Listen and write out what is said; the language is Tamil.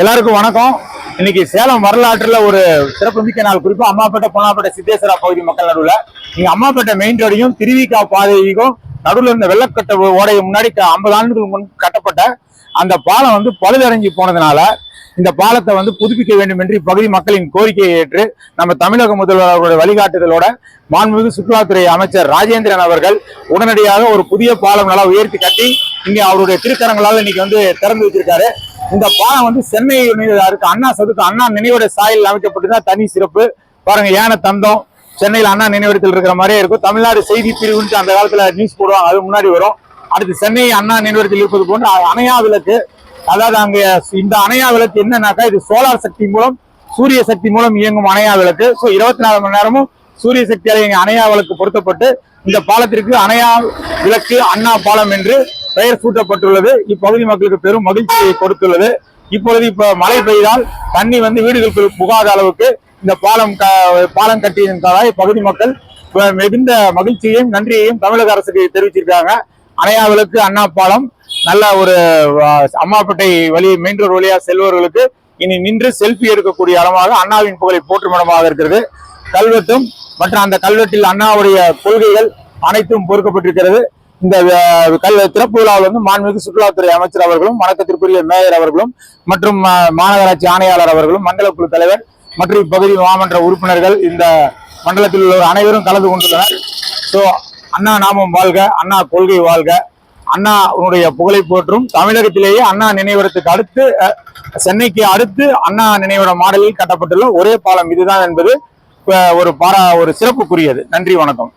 எல்லாருக்கும் வணக்கம். இன்னைக்கு சேலம் வரலாற்றுல ஒரு சிறப்புமிக்க நாள் குறிப்பா. அம்மாப்பேட்டை பொன்னாப்பேட்டை சித்தேஸ்வரா பகுதி மக்கள் நடுவுல. நீங்க அம்மாப்பேட்டை மெயின் ரோடையும் திருவிக்கா பாதையும் நடுவில் இருந்த வெள்ளக்கட்ட ஓடையை முன்னாடி ஐம்பது ஆண்டுகளுக்கு முன் கட்டப்பட்ட அந்த பாலம் வந்து பழுதடைஞ்சு போனதுனால இந்த பாலத்தை வந்து புதுப்பிக்க வேண்டும் என்று இப்பகுதி மக்களின் கோரிக்கையை ஏற்று நம்ம தமிழக முதல்வர் அவருடைய வழிகாட்டுதலோட மாண்புமிகு சுற்றுலாத்துறை அமைச்சர் ராஜேந்திரன் அவர்கள் உடனடியாக ஒரு புதிய பாலம் நல்லா உயர்த்தி கட்டி இங்கே அவருடைய திருக்கரங்களால் இன்னைக்கு வந்து திறந்து வச்சிருக்காரு. இந்த பாலம் வந்து சென்னை இருக்கு. அண்ணா சதுக்கு அண்ணா நினைவுடைய சாயலில் அமைக்கப்பட்டுதான் தனி சிறப்பு. பாருங்க யானை தந்தம். சென்னையில் அண்ணா நினைவிடத்தில் இருக்கிற மாதிரியே இருக்கும். தமிழ்நாடு செய்தி பிரிவுன்ட்டு அந்த காலத்துல நியூஸ் போடுவாங்க. அது முன்னாடி வரும். அடுத்து சென்னை அண்ணா நினைவிடத்தில் இருப்பது போன்று அணையா விளக்கு. அதாவது அங்க இந்த அணையா விளக்கு என்னன்னாக்கா இது சோலார் சக்தி மூலம் சூரிய சக்தி மூலம் இயங்கும் அணையா விளக்கு. ஸோ இருபத்தி நாலு மணி நேரமும் சூரிய சக்தியால் இங்கே அணையா விளக்கு பொருத்தப்பட்டு இந்த பாலத்திற்கு அணையா விளக்கு அண்ணா பாலம் என்று பெயர் சூட்டப்பட்டுள்ளது. இப்பகுதி மக்களுக்கு பெரும் மகிழ்ச்சியை கொடுத்துள்ளது. இப்பொழுது இப்ப மழை பெய்தால் தண்ணி வந்து வீடுகளுக்கு புகாத அளவுக்கு இந்த பாலம் க- பாலம் கட்டியிருந்ததால் இப்பகுதி மக்கள் மிகுந்த மகிழ்ச்சியையும் நன்றியையும் தமிழக அரசுக்கு தெரிவிச்சிருக்காங்க. அணையாவிலுக்கு அண்ணா பாலம் நல்ல ஒரு அம்மாப்பேட்டை வழி மெயின் ரோடு வழியா செல்பவர்களுக்கு இனி நின்று செல்ஃபி எடுக்கக்கூடிய அளவாக அண்ணாவின் புகழை போற்றும் இடமாக இருக்கிறது. கல்வெட்டும் மற்றும் அந்த கல்வெட்டில் அண்ணாவுடைய கொள்கைகள் அனைத்தும் பொறுக்கப்பட்டிருக்கிறது. இந்த கல் திறப்பு விழாவில் வந்து மாண்புமிகு சுற்றுலாத்துறை அமைச்சர் அவர்களும் வணக்கத்திற்குரிய மேயர் அவர்களும் மற்றும் மாநகராட்சி ஆணையாளர் அவர்களும் மண்டல குழு தலைவர் மற்றும் இப்பகுதி மாமன்ற உறுப்பினர்கள் இந்த மண்டலத்தில் உள்ள அனைவரும் கலந்து கொண்டுள்ளனர். ஸோ அண்ணா நாமம் வாழ்க அண்ணா கொள்கை வாழ்க. அண்ணா உன்னுடைய புகழை போற்றும். தமிழகத்திலேயே அண்ணா நினைவிடத்துக்கு அடுத்து சென்னைக்கு அடுத்து அண்ணா நினைவிட மாடலில் கட்டப்பட்டுள்ள ஒரே பாலம் இதுதான் என்பது ஒரு பாரா ஒரு சிறப்புக்குரியது. நன்றி வணக்கம்.